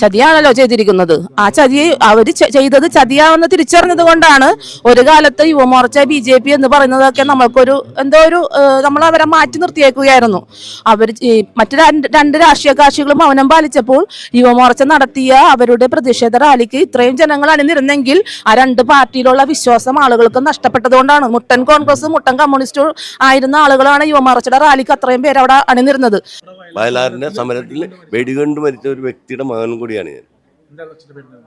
ചതിയാണല്ലോ ചെയ്തിരിക്കുന്നത്. ആ ചതി അവർ ചെയ്തത് ചതിയാണെന്ന് തിരിച്ചറിഞ്ഞത് കൊണ്ടാണ് ഒരു കാലത്ത് യുവമോർച്ച ബി ജെ പി എന്ന് പറയുന്നതൊക്കെ നമ്മൾക്കൊരു എന്തോ ഒരു നമ്മൾ അവരെ മാറ്റി നിർത്തിയേക്കുകയായിരുന്നു. അവർ മറ്റു രണ്ട് രണ്ട് രാഷ്ട്രീയ കക്ഷികളും മൗനം പാലിച്ചപ്പോൾ യുവമോർച്ച നടത്തിയ അവരുടെ പ്രതിഷേധ റാലിക്ക് ഇത്രയും ജനങ്ങൾ അണിനിരുന്നെങ്കിൽ ആ രണ്ട് പാർട്ടിയിലുള്ള വിശ്വാസം ആളുകൾക്ക് നഷ്ടപ്പെട്ടതുകൊണ്ടാണ്. മുട്ടൻ കോൺഗ്രസ് മുട്ടൻ കമ്മ്യൂണിസ്റ്റ് ആയിരുന്ന ആളുകളാണ് യുവമോർച്ചയുടെ റാലിക്ക് അത്രയും പേര് അവിടെ അണിനിരുന്നത്. വയലാറിന്റെ സമരത്തിൽ വെടികൊണ്ട് മരിച്ച ഒരു വ്യക്തിയുടെ മകനും കൂടിയാണ് ഞാൻ.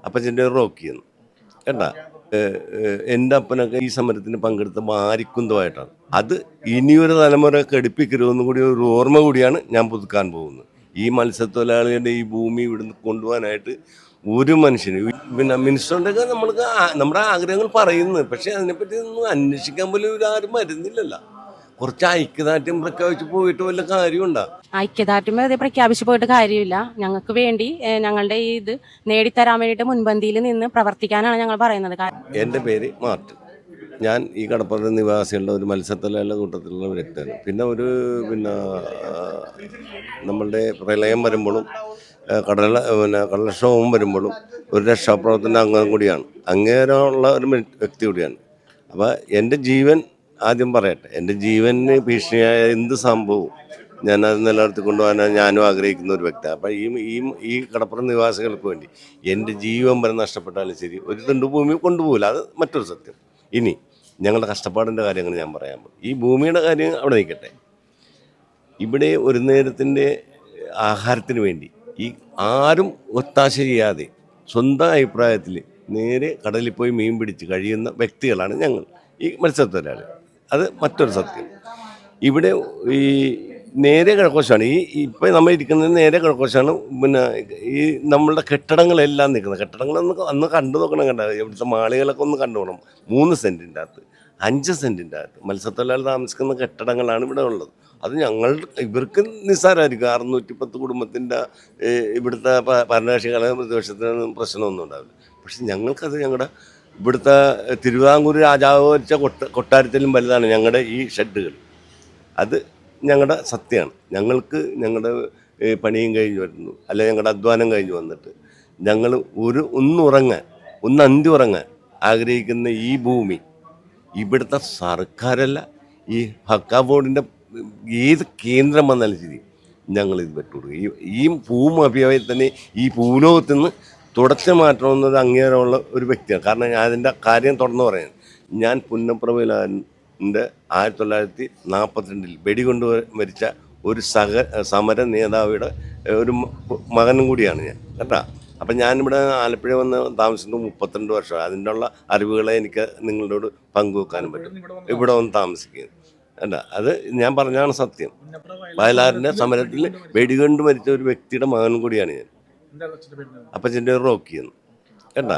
അപ്പച്ചന്റെ റോക്കി എന്ന്. കേട്ടാ എന്റെ അപ്പനൊക്കെ ഈ സമരത്തിന് പങ്കെടുത്ത മാരിക്കുന്തമായിട്ടാണ്. അത് ഇനിയൊരു തലമുറ കടുപ്പിക്കരുതെന്നും കൂടി ഒരു ഓർമ്മ കൂടിയാണ് ഞാൻ പുതുക്കാൻ പോകുന്നത്. ഈ മത്സ്യത്തൊഴിലാളികളുടെ ഈ ഭൂമി ഇവിടുന്ന് കൊണ്ടുപോകാനായിട്ട് ഒരു മനുഷ്യന് പിന്നെ മിനിസ്റ്ററുടെയൊക്കെ നമ്മൾക്ക് നമ്മുടെ ആഗ്രഹങ്ങൾ പറയുന്നു പക്ഷെ അതിനെപ്പറ്റി ഒന്നും അന്വേഷിക്കാൻ പോലും ഇവരാരും വരുന്നില്ലല്ലോ. കുറച്ച് ഐക്യദാർഢ്യം പ്രഖ്യാപിച്ച് പോയിട്ട് വല്ല കാര്യമുണ്ടോ? ഐക്യദാർഢ്യം വെറുതെ പ്രഖ്യാപിച്ചു പോയിട്ട് കാര്യമില്ല. ഞങ്ങൾക്ക് വേണ്ടി ഞങ്ങളുടെ ഈ ഇത് നേടിത്തരാൻ വേണ്ടിയിട്ട് മുൻപന്തിയിൽ നിന്ന് പ്രവർത്തിക്കാനാണ് ഞങ്ങൾ പറയുന്നത്. എന്റെ എന്റെ പേര് മാർട്ടിൻ. ഞാൻ ഈ കടപ്പുറ നിവാസികളുടെ ഒരു മത്സ്യത്തൊഴിലാളികളുടെ കൂട്ടത്തിലുള്ള വ്യക്തിയാണ്. പിന്നെ ഒരു പിന്നെ നമ്മളുടെ പ്രളയം വരുമ്പോഴും കടല പിന്നെ കടലക്ഷോഭം വരുമ്പോഴും ഒരു രക്ഷാപ്രവർത്തന അംഗം കൂടിയാണ്. അങ്ങേരമുള്ള ഒരു വ്യക്തി കൂടിയാണ്. അപ്പോൾ എന്റെ ജീവൻ ആദ്യം പറയട്ടെ എന്റെ ജീവന് ഭീഷണിയായ എന്ത് സംഭവവും ഞാൻ അത് നിലനിർത്തി കൊണ്ടുപോകാനാണ് ഞാനും ആഗ്രഹിക്കുന്ന ഒരു വ്യക്തിയാണ് അപ്പം ഈ ഈ ഈ കടപ്പുറം നിവാസികൾക്ക് വേണ്ടി എന്റെ ജീവൻ വരെ നഷ്ടപ്പെട്ടാലും ശരി ഒരു തുണ്ട് ഭൂമി കൊണ്ടുപോകില്ല. അത് മറ്റൊരു സത്യം. ഇനി ഞങ്ങളുടെ കഷ്ടപ്പാടിന്റെ കാര്യങ്ങൾ ഞാൻ പറയാൻ പോകും. ഈ ഭൂമിയുടെ കാര്യം അവിടെ നിൽക്കട്ടെ. ഇവിടെ ഒരു നേരത്തിന്റെ ആഹാരത്തിന് വേണ്ടി ഈ ആരും ഒത്താശ ചെയ്യാതെ സ്വന്തം അഭിപ്രായത്തിൽ നേരെ കടലിൽ പോയി മീൻ പിടിച്ച് കഴിയുന്ന വ്യക്തികളാണ് ഞങ്ങൾ ഈ മത്സ്യത്തൊഴിലാളി. അത് മറ്റൊരു സത്യം. ഇവിടെ ഈ നേരെ കിഴക്കോശമാണ് ഈ ഇപ്പം നമ്മൾ ഇരിക്കുന്നത് നേരെ കിഴക്കോശമാണ് പിന്നെ ഈ നമ്മളുടെ കെട്ടിടങ്ങളെല്ലാം നിൽക്കുന്നത്. കെട്ടിടങ്ങളൊന്ന് അന്ന് കണ്ടു നോക്കണം കണ്ട. ഇവിടുത്തെ മാളികളൊക്കെ ഒന്ന് കണ്ടു പോകണം മൂന്ന് സെന്റിന്റെ അകത്ത് അഞ്ച് സെന്റിന്റെ അകത്ത് മത്സ്യത്തൊഴിലാളി താമസിക്കുന്ന കെട്ടിടങ്ങളാണ് ഇവിടെ ഉള്ളത്. അത് ഞങ്ങൾ ഇവർക്ക് നിസ്സാരമായിരിക്കും അറുന്നൂറ്റി പത്ത് കുടുംബത്തിന്റെ ഇവിടുത്തെ ഭരണകക്ഷി ഭരണകക്ഷികളെ പ്രതിപക്ഷത്തിനൊന്നും പ്രശ്നമൊന്നും ഉണ്ടാവില്ല. പക്ഷെ ഞങ്ങൾക്കത് ഞങ്ങളുടെ ഇവിടുത്തെ തിരുവിതാംകൂർ രാജാവ് വെച്ച കൊട്ട കൊട്ടാരത്തിലും വലുതാണ് ഞങ്ങളുടെ ഈ ഷെഡുകൾ. അത് ഞങ്ങളുടെ സത്യമാണ് ഞങ്ങൾക്ക് ഞങ്ങളുടെ പണിയും കഴിഞ്ഞ് വരുന്നു. അല്ലെ ഞങ്ങളുടെ അധ്വാനം കഴിഞ്ഞ് വന്നിട്ട്. ഞങ്ങൾ ഒരു ഒന്നുറങ്ങാൻ ഒന്ന് അന്തി ഉറങ്ങാൻ ആഗ്രഹിക്കുന്ന ഈ ഭൂമി ഇവിടുത്തെ സർക്കാരല്ല ഈ ഹക്ക ബോർഡിന്റെ ഏത് കേന്ദ്രം വന്നാലും ശരി ഞങ്ങളിത് വിട്ടുകൊടുക്കും. ഈ ഈ അഭിയായി തന്നെ ഈ ഭൂലോകത്ത് നിന്ന് തുടച്ചു മാറ്റണമെന്നത് അംഗീകാരമുള്ള ഒരു വ്യക്തിയാണ്. കാരണം ഞാൻ അതിന്റെ കാര്യം തുറന്നു പറയാൻ ഞാൻ പുന്നപ്രഭയിലാന്റെ ആയിരത്തി തൊള്ളായിരത്തി നാൽപ്പത്തിരണ്ടിൽ വെടികൊണ്ട് മരിച്ച ഒരു സഹ സമര നേതാവിയുടെ ഒരു മകനും കൂടിയാണ് ഞാൻ. കേട്ടാ? അപ്പം ഞാനിവിടെ ആലപ്പുഴ വന്ന് താമസിക്കുന്നത് മുപ്പത്തിരണ്ട് വർഷം. അതിന്റെ ഉള്ള അറിവുകളെ എനിക്ക് നിങ്ങളോട് പങ്കുവെക്കാനും പറ്റും. ഇവിടെ വന്ന് താമസിക്കുന്നത് അല്ല അത് ഞാൻ പറഞ്ഞാണ് സത്യം. വയലാറിന്റെ സമരത്തിൽ വെടികൊണ്ട് മരിച്ച ഒരു വ്യക്തിയുടെ മകനും കൂടിയാണ് ഞാൻ. അപ്പച്ചന്റെ റോക്കി എന്ന്. കേട്ടാ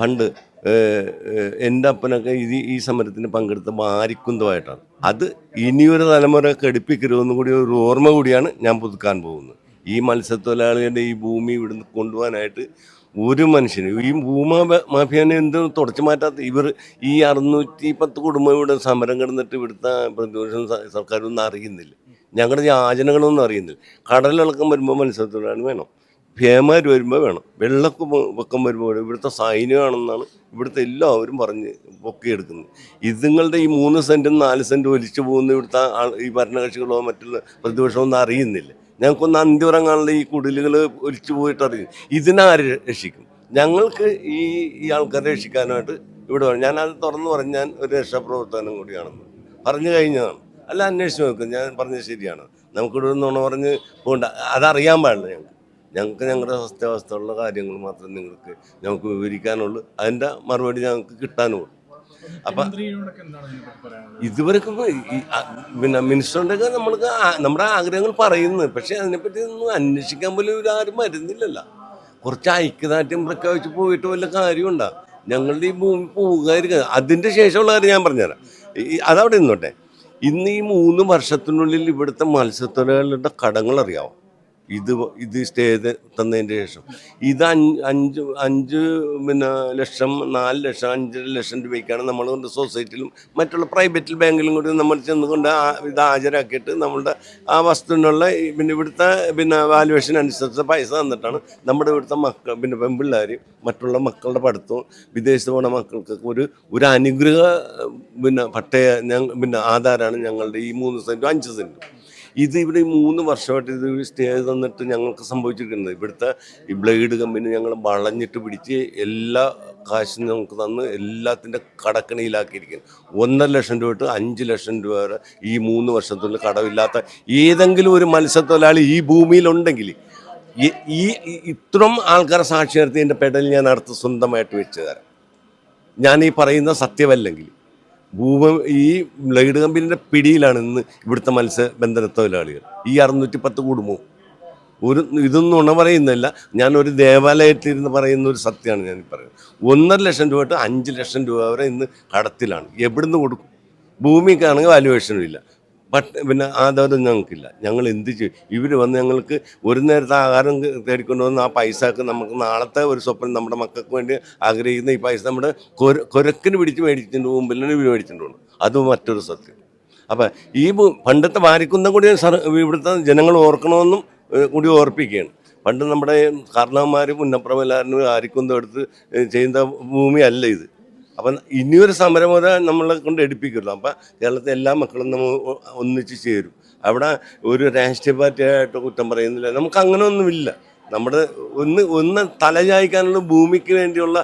പണ്ട് എന്റെ അപ്പനൊക്കെ ഇത് ഈ സമരത്തിന് പങ്കെടുത്ത മാരിക്കുന്തമായിട്ടാണ്. അത് ഇനിയൊരു തലമുറ കടുപ്പിക്കരുതെന്നും കൂടി ഒരു ഓർമ്മ കൂടിയാണ് ഞാൻ പുതുക്കാൻ പോകുന്നത്. ഈ മത്സ്യത്തൊഴിലാളികളുടെ ഈ ഭൂമി ഇവിടുന്ന് കൊണ്ടുപോകാനായിട്ട് ഒരു മനുഷ്യനും ഈ ഭൂമ മാഫിയാനെ എന്ത് തുടച്ചു മാറ്റാത്ത ഇവർ ഈ അറുന്നൂറ്റി പത്ത് കുടുംബം ഇവിടെ സമരം കിടന്നിട്ട് ഇവിടുത്തെ പ്രതിപക്ഷം സർക്കാരൊന്നും അറിയുന്നില്ല. ഞങ്ങളുടെ യാചനകളൊന്നും അറിയുന്നില്ല. കടലിളക്കം വരുമ്പോൾ മത്സ്യത്തൊഴിലാളി വേണം. ഭേമാർ വരുമ്പോൾ വേണം. വെള്ളക്ക് പൊക്കം വരുമ്പോൾ ഇവിടുത്തെ സൈന്യമാണെന്നാണ് ഇവിടുത്തെ എല്ലാവരും പറഞ്ഞ് പൊക്കിയെടുക്കുന്നത്. ഇതുങ്ങളുടെ ഈ മൂന്ന് സെന്റും നാല് സെന്റും ഒലിച്ചു പോകുന്ന ഇവിടുത്തെ ആൾ- ഈ ഭരണകക്ഷികളോ മറ്റുള്ള പ്രതിപക്ഷമോ ഒന്നും അറിയുന്നില്ല. ഞങ്ങൾക്കൊന്ന് അന്തിവറങ്ങാനുള്ള ഈ കുടിലുകൾ ഒലിച്ചു പോയിട്ട് അറിയും. ഇതിനാര് രക്ഷിക്കും? ഞങ്ങൾക്ക് ഈ ഈ ആൾക്കാരെ രക്ഷിക്കാനായിട്ട് ഇവിടെ വേണം. ഞാനത് തുറന്നു പറഞ്ഞ് ഞാൻ ഒരു രക്ഷാപ്രവർത്തനം കൂടിയാണെന്ന് പറഞ്ഞു കഴിഞ്ഞതാണ്. അല്ല അന്വേഷിച്ച് നോക്കും. ഞാൻ പറഞ്ഞത് ശരിയാണ്. നമുക്കിവിടെ നുണ പറഞ്ഞ് പോകണ്ട അതറിയാൻ പാടില്ല ഞങ്ങൾക്ക്. ഞങ്ങൾക്ക് ഞങ്ങളുടെ സ്വസ്ഥാവസ്ഥയുള്ള കാര്യങ്ങൾ മാത്രം നിങ്ങൾക്ക് ഞങ്ങൾക്ക് വിവരിക്കാനുള്ളൂ. അതിന്റെ മറുപടി ഞങ്ങൾക്ക് കിട്ടാനുള്ളൂ. അപ്പം ഇതുവരെയൊക്കെ പിന്നെ മിനിസ്റ്ററുടെയൊക്കെ നമ്മൾക്ക് നമ്മുടെ ആഗ്രഹങ്ങൾ പറയുന്നു. പക്ഷെ അതിനെപ്പറ്റി ഒന്നും അന്വേഷിക്കാൻ പോലും ഇവരാരും വരുന്നില്ലല്ലോ. കുറച്ച് ഐക്യദാർഢ്യം പ്രഖ്യാപിച്ച് പോയിട്ട് വല്ല കാര്യമുണ്ടാ? ഞങ്ങളുടെ ഈ ഭൂമി പോവുകയായിരിക്കും. അതിന്റെ ശേഷമുള്ള കാര്യം ഞാൻ പറഞ്ഞുതരാം. അതവിടെ നിന്നോട്ടെ. ഇന്ന് ഈ മൂന്ന് വർഷത്തിനുള്ളിൽ ഇവിടുത്തെ മത്സ്യത്തൊഴിലാളികളുടെ കടങ്ങൾ അറിയാമോ ഇത് ഇത് സ്റ്റേ തന്നതിന്റെ ശേഷം. ഇത് അഞ്ച് അഞ്ച് അഞ്ച് പിന്നെ ലക്ഷം നാല് ലക്ഷം അഞ്ചര ലക്ഷം രൂപയ്ക്കാണ് നമ്മൾ സൊസൈറ്റിയിലും മറ്റുള്ള പ്രൈവറ്റ് ബാങ്കിലും കൂടി നമ്മൾ ചെന്നുകൊണ്ട് ആ- ഇത് ഹാജരാക്കിയിട്ട് നമ്മളുടെ ആ വസ്തുവിനുള്ള പിന്നെ ഇവിടുത്തെ പിന്നെ വാലുവേഷൻ അനുസരിച്ച് പൈസ തന്നിട്ടാണ് നമ്മുടെ ഇവിടുത്തെ മക്കൾ പിന്നെ പെൺപിള്ളേർ മറ്റുള്ള മക്കളുടെ പഠിത്തവും വിദേശത്ത് പോണ മക്കൾക്കൊക്കെ ഒരു ഒരു അനുഗ്രഹ പിന്നെ പട്ടയ ഞങ്ങൾ പിന്നെ ആധാരമാണ് ഞങ്ങളുടെ ഈ മൂന്ന് സെന്റും അഞ്ച് സെന്റും ഇത് ഇവിടെ മൂന്ന് വർഷമായിട്ട് ഇത് സ്റ്റേ തന്നിട്ട് ഞങ്ങൾക്ക് സംഭവിച്ചിരിക്കുന്നത്. ഇവിടുത്തെ ഈ ബ്ലേഡ് കമ്പനി ഞങ്ങൾ വളഞ്ഞിട്ട് പിടിച്ച് എല്ലാ കാശും ഞങ്ങൾക്ക് തന്ന് എല്ലാത്തിന്റെ കടക്കണിയിലാക്കിയിരിക്കുന്നു. ഒന്നര ലക്ഷം രൂപ തൊട്ട് അഞ്ച് ലക്ഷം രൂപ വരെ ഈ മൂന്ന് വർഷത്തിനുള്ളിൽ കടവില്ലാത്ത ഏതെങ്കിലും ഒരു മത്സ്യത്തൊഴിലാളി ഈ ഭൂമിയിലുണ്ടെങ്കിൽ ഈ- ഇത്രയും ആൾക്കാരെ സാക്ഷി നിർത്തി എന്റെ പെടൽ ഞാൻ അടുത്ത് സ്വന്തമായിട്ട് വെച്ച് തരാം. ഞാൻ ഈ പറയുന്ന സത്യമല്ലെങ്കിൽ ഭൂമി ഈ ലൈഡ് കമ്പനിയുടെ പിടിയിലാണ് ഇന്ന് ഇവിടുത്തെ മത്സ്യബന്ധന തൊഴിലാളികൾ ഈ അറുന്നൂറ്റി പത്ത് കുടുംബവും ഒരു ഇതൊന്നും ഉണ പറയുന്നില്ല. ഞാൻ ഒരു ദേവാലയത്തിലിരുന്ന് പറയുന്ന ഒരു സത്യമാണ് ഞാൻ പറയുന്നത്. ഒന്നര ലക്ഷം രൂപ തൊട്ട് അഞ്ച് ലക്ഷം രൂപ വരെ ഇന്ന് കടത്തിലാണ്. എവിടുന്ന് കൊടുക്കും? ഭൂമിക്കാണെങ്കിൽ വാല്യുവേഷനും ഇല്ല. ബട്ട് പിന്നെ ആധാരം ഞങ്ങൾക്കില്ല. ഞങ്ങൾ എന്ത് ചെയ്യും? ഇവർ വന്ന് ഞങ്ങൾക്ക് ഒരു നേരത്തെ ആഹാരം തേടിക്കൊണ്ട് വന്ന് ആ പൈസക്ക് നമുക്ക് നാളത്തെ ഒരു സ്വപ്നം നമ്മുടെ മക്കൾക്ക് വേണ്ടി ആഗ്രഹിക്കുന്ന ഈ പൈസ നമ്മുടെ കൊര കൊരക്കിന് പിടിച്ച് മേടിച്ചിട്ടുണ്ട് മുമ്പിലിന് ഇവർ മേടിച്ചിട്ടുണ്ട് അതും മറ്റൊരു സത്യം. അപ്പം ഈ പണ്ടത്തെ വാരിക്കുന്നം കൂടി ഇവിടുത്തെ ജനങ്ങൾ ഓർക്കണമെന്നും കൂടി ഓർപ്പിക്കുകയാണ്. പണ്ട് നമ്മുടെ കാരണവന്മാർ മുന്നപ്രമല്ലാരനും ആരിക്കുന്തം എടുത്ത് ചെയ്യുന്ന ഭൂമിയല്ല ഇത്. അപ്പം ഇനിയൊരു സമരം നമ്മളെ കൊണ്ട് എടുപ്പിക്കുമല്ലോ അപ്പം കേരളത്തിലെ എല്ലാ മക്കളും നമ്മൾ ഒന്നിച്ച് ചേരും. അവിടെ ഒരു രാഷ്ട്രീയ പാർട്ടിയായിട്ട് കുറ്റം പറയുന്നില്ല. നമുക്ക് അങ്ങനെ ഒന്നുമില്ല നമ്മുടെ ഒന്ന് ഒന്ന് തലചായ്ക്കാനുള്ള ഭൂമിക്ക് വേണ്ടിയുള്ള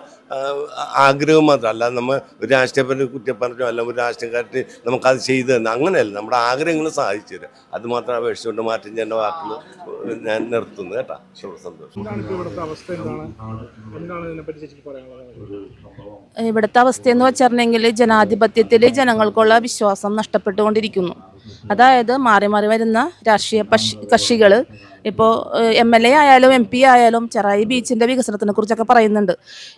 ആഗ്രഹം മാത്രം. അല്ല നമ്മൾ ഒരു രാഷ്ട്രീയ പാർട്ടി കുറ്റം പറഞ്ഞോ അല്ല ഒരു രാഷ്ട്രീയക്കാരന് നമുക്കത് ചെയ്തു തന്നെ അങ്ങനെയല്ല. നമ്മുടെ ആഗ്രഹങ്ങൾ സാധിച്ചു തരും. അത് മാത്രം അപേക്ഷിച്ചുകൊണ്ട് മാറ്റം ചെയ്യേണ്ട വാക്കുകൾ ഞാൻ നിർത്തുന്നു കേട്ടോ. സന്തോഷം. ഇവിടുത്തെ അവസ്ഥ? എന്ന് വെച്ചിട്ടുണ്ടെങ്കിൽ ജനാധിപത്യത്തിൽ ജനങ്ങൾക്കുള്ള വിശ്വാസം നഷ്ടപ്പെട്ടുകൊണ്ടിരിക്കുന്നു. അതായത് മാറി മാറി വരുന്ന രാഷ്ട്രീയ കക്ഷികൾ ഇപ്പോൾ എം എൽ എ ആയാലും എം പി ആയാലും ചെറായി ബീച്ചിന്റെ വികസനത്തിനെ കുറിച്ചൊക്കെ പറയുന്നുണ്ട്.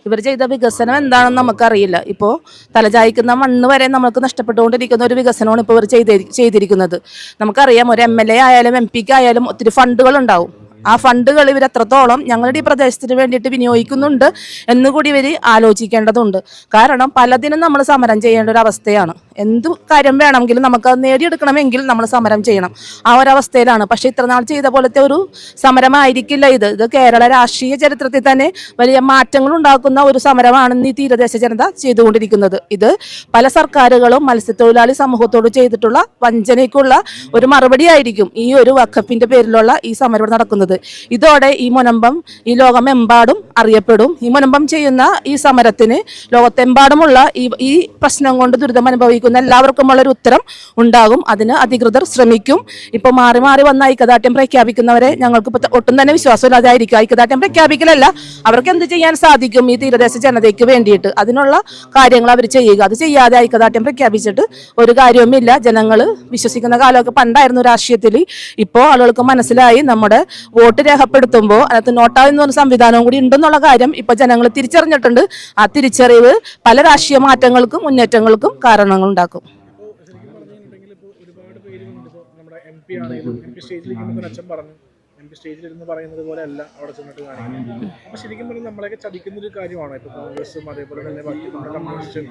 ഇവർ ചെയ്ത വികസനം എന്താണെന്ന് നമുക്കറിയില്ല. ഇപ്പോൾ തലചായ്ക്കുന്ന മണ്ണ് വരെ നമുക്ക് നഷ്ടപ്പെട്ടുകൊണ്ടിരിക്കുന്ന ഒരു വികസനമാണ് ഇപ്പോൾ ഇവർ ചെയ്തി ചെയ്തിരിക്കുന്നത്. നമുക്കറിയാം ഒരു എം എൽ എ ആയാലും എം പിക്ക് ആയാലും ഒത്തിരി ഫണ്ടുകൾ ഉണ്ടാവും ആ ഫണ്ടുകൾ ഇവർ എത്രത്തോളം ഞങ്ങളുടെ ഈ പ്രദേശത്തിന് വേണ്ടിയിട്ട് വിനിയോഗിക്കുന്നുണ്ട് എന്നുകൂടി ഇവർ ആലോചിക്കേണ്ടതുണ്ട്. കാരണം പലതിനും നമ്മൾ സമരം ചെയ്യേണ്ട ഒരു അവസ്ഥയാണ്. എന്ത് കാര്യം വേണമെങ്കിലും നമുക്ക് നേടിയെടുക്കണമെങ്കിൽ നമ്മൾ സമരം ചെയ്യണം. ആ ഒരു അവസ്ഥയിലാണ്. പക്ഷേ ഇത്ര നാൾ ചെയ്ത പോലത്തെ ഒരു സമരമായിരിക്കില്ല ഇത്. ഇത് കേരള രാഷ്ട്രീയ ചരിത്രത്തിൽ തന്നെ വലിയ മാറ്റങ്ങൾ ഉണ്ടാക്കുന്ന ഒരു സമരമാണെന്ന് ഈ തീരദേശ ജനത ചെയ്തുകൊണ്ടിരിക്കുന്നത്. ഇത് പല സർക്കാരുകളും മത്സ്യത്തൊഴിലാളി സമൂഹത്തോട് ചെയ്തിട്ടുള്ള വഞ്ചനയ്ക്കുള്ള ഒരു മറുപടി ആയിരിക്കും ഈ ഒരു വഖഫിന്റെ പേരിലുള്ള ഈ സമരം ഇവിടെ നടക്കുന്നത് ഇതോടെ ഈ മുനമ്പം ഈ ലോകമെമ്പാടും അറിയപ്പെടും. ഈ മുനമ്പം ചെയ്യുന്ന ഈ സമരത്തിന് ലോകത്തെമ്പാടുമുള്ള ഈ ഈ പ്രശ്നം കൊണ്ട് ദുരിതം അനുഭവിക്കുന്ന എല്ലാവർക്കുമുള്ള ഒരു ഉത്തരം ഉണ്ടാകും. അതിന് അധികൃതർ ശ്രമിക്കും. ഇപ്പോൾ മാറി മാറി വന്ന ഐക്യദാർഢ്യം പ്രഖ്യാപിക്കുന്നവരെ ഞങ്ങൾക്ക് ഒട്ടും തന്നെ വിശ്വാസമില്ലാതായിരിക്കും ഐക്യദാർഢ്യം പ്രഖ്യാപിക്കലല്ല. അവർക്ക് എന്ത് ചെയ്യാൻ സാധിക്കും ഈ തീരദേശ ജനതയ്ക്ക് വേണ്ടിയിട്ട്? അതിനുള്ള കാര്യങ്ങൾ അവർ ചെയ്യുക. അത് ചെയ്യാതെ ഐക്യദാർഢ്യം പ്രഖ്യാപിച്ചിട്ട് ഒരു കാര്യവുമില്ല. ജനങ്ങൾ വിശ്വസിക്കുന്ന കാലമൊക്കെ പണ്ടായിരുന്നു രാഷ്ട്രീയത്തിൽ ഇപ്പോൾ ആളുകൾക്ക് മനസ്സിലായി നമ്മുടെ വോട്ട് രേഖപ്പെടുത്തുമ്പോൾ അതിനകത്ത് നോട്ടാവ് എന്ന് പറഞ്ഞ സംവിധാനവും കൂടി ഉണ്ടെന്നുള്ള കാര്യം ഇപ്പൊ ജനങ്ങൾ തിരിച്ചറിഞ്ഞിട്ടുണ്ട്. ആ തിരിച്ചറിവ് പല രാഷ്ട്രീയ മാറ്റങ്ങൾക്കും മുന്നേറ്റങ്ങൾക്കും കാരണങ്ങൾ ഉണ്ടാക്കും പറഞ്ഞു. എം പി സ്റ്റേജിലിരുന്ന് പറയുന്നത് പോലെ അല്ല അവിടെ ചെന്നിട്ട് കാണിക്കുന്നത്. അപ്പോൾ ശരിക്കും പറഞ്ഞാൽ നമ്മളെയൊക്കെ ചതിക്കുന്ന ഒരു കാര്യമാണ് ഇപ്പോൾ കോൺഗ്രസും അതേപോലെ തന്നെ ബാക്കി നമ്മുടെ കമ്മ്യൂണിസ്റ്റ്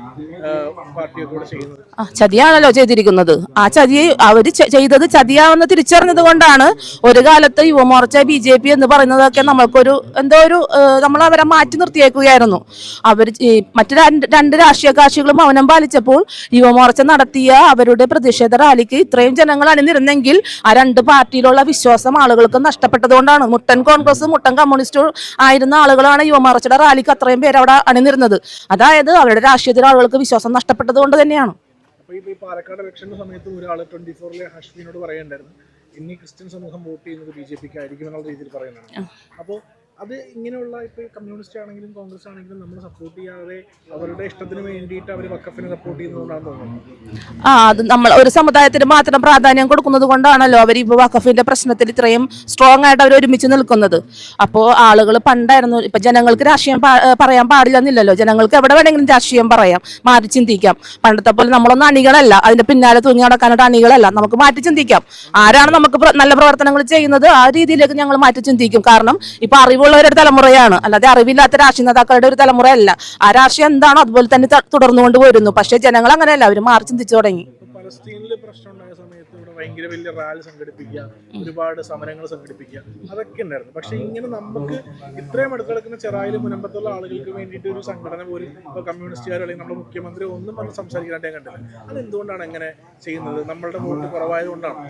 പാർട്ടിയൊക്കെ കൂടെ ചെയ്യുന്നത്. ആ ചതിയാണല്ലോ ചെയ്തിരിക്കുന്നത്. ആ ചതി അവർ ചെയ്തത് ചതിയാണെന്ന് തിരിച്ചറിഞ്ഞത് കൊണ്ടാണ് ഒരു കാലത്ത് യുവമോർച്ച ബി ജെ പി എന്ന് പറയുന്നതൊക്കെ നമ്മൾക്കൊരു എന്തോ ഒരു നമ്മൾ അവരെ മാറ്റി നിർത്തിയേക്കുകയായിരുന്നു. അവർ മറ്റു രണ്ട് രണ്ട് രാഷ്ട്രീയ കക്ഷികളും മൗനം പാലിച്ചപ്പോൾ യുവമോർച്ച നടത്തിയ അവരുടെ പ്രതിഷേധ റാലിക്ക് ഇത്രയും ജനങ്ങൾ അണിനിരുന്നെങ്കിൽ ആ രണ്ട് പാർട്ടിയിലുള്ള വിശ്വാസം ആളുകൾക്ക് നഷ്ടപ്പെട്ടതുകൊണ്ടാണ് മുട്ടൻ കോൺഗ്രസ് മുട്ടൻ കമ്മ്യൂണിസ്റ്റ് ആയിരുന്ന ആളുകളാണ് യുവമോർച്ചയുടെ റാലിക്ക് അത്രയും പേര് അവിടെ അണിനിരുന്നത്. അതായത് അവരുടെ രാഷ്ട്രീയത്തിൽ ആളുകൾക്ക് വിശ്വാസം നഷ്ടപ്പെട്ടത് കൊണ്ട് തന്നെയാണ്. പാലക്കാട് സമയത്ത് ഒരാൾ ട്വന്റി ഫോറിലെ ഹഷ്മിനോട് ഇനി ക്രിസ്ത്യൻ സമൂഹം വോട്ട് ചെയ്യുന്നത് ബി ജെ പിക്ക് ആയിരിക്കും എന്നുള്ള രീതിയിൽ പറയുന്നതാണ് അപ്പോൾ അത് ഇങ്ങനെയുള്ള ഇപ്പൊ കമ്മ്യൂണിസ്റ്റ് ആണെങ്കിലും കോൺഗ്രസ് ആണെങ്കിലും നമ്മൾ സപ്പോർട്ട് ചെയ്യാതെ അവരുടെ ഇഷ്ടത്തിന് വേണ്ടിയിട്ട് അവർ വക്കഫിനെ സപ്പോർട്ട് ചെയ്യുന്നതുകൊണ്ടാണ് തോന്നുന്നത്. ആ അത് നമ്മൾ ഒരു സമുദായത്തിന് മാത്രം പ്രാധാന്യം കൊടുക്കുന്നത് കൊണ്ടാണല്ലോ അവർ ഇപ്പോൾ വക്കഫിന്റെ പ്രശ്നത്തിൽ ഇത്രയും സ്ട്രോങ് ആയിട്ട് അവർ ഒരുമിച്ച് നിൽക്കുന്നത്. അപ്പോൾ ആളുകൾ പണ്ടായിരുന്നു ഇപ്പൊ ജനങ്ങൾക്ക് രാഷ്ട്രീയം പറയാൻ പാടില്ല പറയാൻ പാടില്ലെന്നില്ലല്ലോ. ജനങ്ങൾക്ക് എവിടെ വേണമെങ്കിലും രാഷ്ട്രീയം പറയാം മാറ്റി ചിന്തിക്കാം. പണ്ടത്തെ പോലെ നമ്മളൊന്നും അണികളല്ല. അതിന്റെ പിന്നാലെ തൂങ്ങി നടക്കാനായിട്ട് അണികളല്ല. നമുക്ക് മാറ്റി ചിന്തിക്കാം. ആരാണ് നമുക്ക് നല്ല പ്രവർത്തനങ്ങൾ ചെയ്യുന്നത്? ആ രീതിയിലേക്ക് ഞങ്ങൾ മാറ്റി ചിന്തിക്കും. കാരണം ഇപ്പൊ അറിവുള്ള ഒരു തലമുറയാണ്. അല്ലാതെ അറിവില്ലാത്ത രാഷ്ട്രീയ നേതാക്കളുടെ ഒരു തലമുറയല്ല. ആ രാഷ്ട്രീയം എന്താണോ അതുപോലെ തന്നെ തുടർന്നുകൊണ്ട് വരുന്നു. പക്ഷേ ജനങ്ങൾ അങ്ങനെയല്ല അവർ മാറി ചിന്തിച്ചു തുടങ്ങി. പലസ്തീനിൽ പ്രശ്നം ഉണ്ടായ സമയത്ത് ഇവിടെ ഭയങ്കര വലിയ റാലി സംഘടിപ്പിക്കുക ഒരുപാട് സമരങ്ങൾ സംഘടിപ്പിക്കുക അതൊക്കെ ഉണ്ടായിരുന്നു. പക്ഷെ ഇങ്ങനെ നമുക്ക് ഇത്രയും അടുത്ത് കിടക്കുന്ന ചെറായിൽ മുനമ്പത്തുള്ള ആളുകൾക്ക് വേണ്ടിയിട്ട് ഒരു സംഘടന പോലും ഇപ്പൊ കമ്മ്യൂണിസ്റ്റുകാർ അല്ലെങ്കിൽ നമ്മുടെ മുഖ്യമന്ത്രി ഒന്നും പറഞ്ഞ് സംസാരിക്കാനായിട്ട് ഞാൻ കണ്ടില്ല. അതെന്തുകൊണ്ടാണ് അങ്ങനെ ചെയ്യുന്നത്? നമ്മളുടെ വോട്ട് കുറവായതുകൊണ്ടാണ്?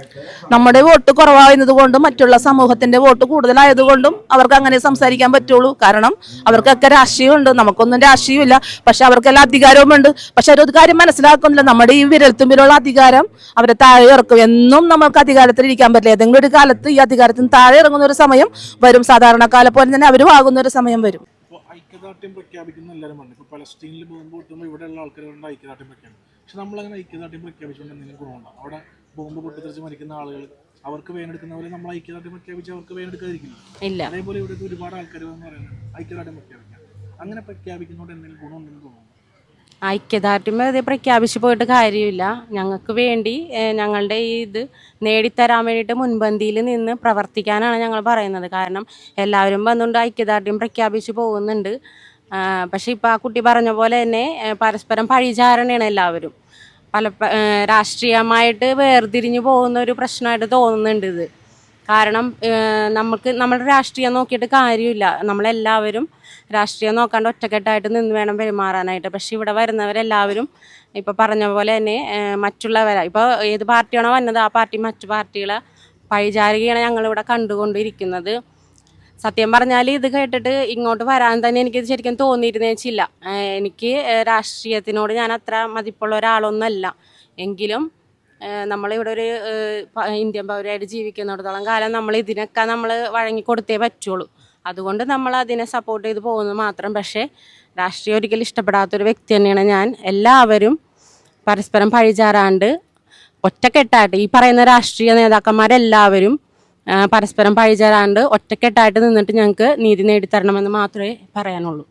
നമ്മുടെ വോട്ട് കുറവായത് കൊണ്ടും മറ്റുള്ള സമൂഹത്തിന്റെ വോട്ട് കൂടുതലായതുകൊണ്ടും അവർക്ക് അങ്ങനെ സംസാരിക്കാൻ പറ്റുള്ളൂ. കാരണം അവർക്കൊക്കെ രാഷ്ട്രീയമുണ്ട്. നമുക്കൊന്നും രാഷ്ട്രീയമില്ല. പക്ഷെ അവർക്കെല്ലാം അധികാരവുമുണ്ട്. പക്ഷെ അവരൊരു കാര്യം മനസ്സിലാക്കുന്നില്ല. നമ്മുടെ ഈ വിരൽത്തുമ്പിലുള്ള അധികാരം അവരെ താഴെ ഇറക്കും. എന്നും നമ്മൾക്ക് അധികാരത്തിൽ ഇരിക്കാൻ പറ്റില്ല. ഏതെങ്കിലും ഒരു കാലത്ത് ഈ അധികാരത്തിന് താഴെ ഇറങ്ങുന്ന ഒരു സമയം വരും. സാധാരണക്കാലെ പോലെ തന്നെ അവരും ആകുന്ന ഒരു സമയം വരും. ഐക്യദാർഢ്യം പ്രഖ്യാപിക്കുന്ന എല്ലാവരും പറഞ്ഞു. ഇപ്പോൾ പലസ്തീനിൽ ബോംബ് പൊട്ടുമ്പോൾ ഇവിടെയുള്ള ആൾക്കാർ ഐക്യദാർഢ്യം പ്രഖ്യാപിക്കും. പക്ഷെ നമ്മളങ്ങനെ ഐക്യദാർഢ്യം പ്രഖ്യാപിച്ചുകൊണ്ട് എന്തെങ്കിലും ഗുണമുണ്ടോ അവിടെ ബോംബ് പൊട്ടിത്തെറിച്ച് മരിക്കുന്ന ആളുകൾ അവർക്ക് വേനെടുക്കുന്ന പോലെ നമ്മൾ ഐക്യദാർഢ്യം പ്രഖ്യാപിച്ച് അവർക്ക് വേനെടുക്കാതിരിക്കില്ല. ഇല്ല. അതേപോലെ ഇവിടെ ഒരുപാട് ആൾക്കാർ എന്ന് പറയുന്നത് ഐക്യദാർഢ്യം പ്രഖ്യാപിക്കാം. അങ്ങനെ പ്രഖ്യാപിക്കുന്നതുകൊണ്ട് എന്തെങ്കിലും ഗുണമുണ്ടെന്ന് തോന്നുന്നു ഐക്യദാർഢ്യം ഇത് പ്രഖ്യാപിച്ചു പോയിട്ട് കാര്യമില്ല. ഞങ്ങൾക്ക് വേണ്ടി ഞങ്ങളുടെ ഈ ഇത് നേടിത്തരാൻ വേണ്ടിയിട്ട് മുൻപന്തിയിൽ നിന്ന് പ്രവർത്തിക്കാനാണ് ഞങ്ങൾ പറയുന്നത്. കാരണം എല്ലാവരും വന്നുകൊണ്ട് ഐക്യദാർഢ്യം പ്രഖ്യാപിച്ചു പോകുന്നുണ്ട്. പക്ഷേ ഇപ്പോൾ ആ കുട്ടി പറഞ്ഞ പോലെ തന്നെ പരസ്പരം പഴിചാരണയാണ് എല്ലാവരും. പല രാഷ്ട്രീയമായിട്ട് വേർതിരിഞ്ഞു പോകുന്ന ഒരു പ്രശ്നമായിട്ട് തോന്നുന്നുണ്ട് ഇത്. കാരണം നമുക്ക് നമ്മുടെ രാഷ്ട്രീയം നോക്കിയിട്ട് കാര്യമില്ല. നമ്മളെല്ലാവരും രാഷ്ട്രീയം നോക്കാണ്ട് ഒറ്റക്കെട്ടായിട്ട് നിന്ന് വേണം പെരുമാറാനായിട്ട്. പക്ഷെ ഇവിടെ വരുന്നവരെല്ലാവരും ഇപ്പോൾ പറഞ്ഞ പോലെ തന്നെ മറ്റുള്ളവരാ. ഇപ്പോൾ ഏത് പാർട്ടിയാണോ വന്നത് ആ പാർട്ടി മറ്റു പാർട്ടികളെ പഴിചാരുകയാണ് ഞങ്ങളിവിടെ കണ്ടുകൊണ്ടിരിക്കുന്നത്. സത്യം പറഞ്ഞാൽ ഇത് കേട്ടിട്ട് ഇങ്ങോട്ട് വരാൻ തന്നെ എനിക്ക് ശരിക്കും തോന്നിയിരുന്നേച്ചില്ല ഏഹ് എനിക്ക് രാഷ്ട്രീയത്തിനോട് ഞാൻ അത്ര മതിപ്പുള്ള ഒരാളൊന്നല്ല. എങ്കിലും നമ്മളിവിടെ ഒരു ഇന്ത്യൻ പൗരമായിട്ട് ജീവിക്കുന്നിടത്തോളം കാലം നമ്മൾ ഇതിനൊക്കെ നമ്മൾ വഴങ്ങിക്കൊടുത്തേ പറ്റുള്ളൂ. അതുകൊണ്ട് നമ്മൾ അതിനെ സപ്പോർട്ട് ചെയ്ത് പോകുന്നത് മാത്രം. പക്ഷേ രാഷ്ട്രീയം ഒരിക്കലും ഇഷ്ടപ്പെടാത്തൊരു വ്യക്തി തന്നെയാണ് ഞാൻ. എല്ലാവരും പരസ്പരം പഴിചാരാണ്ട് ഒറ്റക്കെട്ടായിട്ട് ഈ പറയുന്ന രാഷ്ട്രീയ നേതാക്കന്മാരെല്ലാവരും പരസ്പരം പഴിചാരാണ്ട് ഒറ്റക്കെട്ടായിട്ട് നിന്നിട്ട് ഞങ്ങൾക്ക് നീതി നേടിത്തരണമെന്ന് മാത്രമേ പറയാനുള്ളൂ.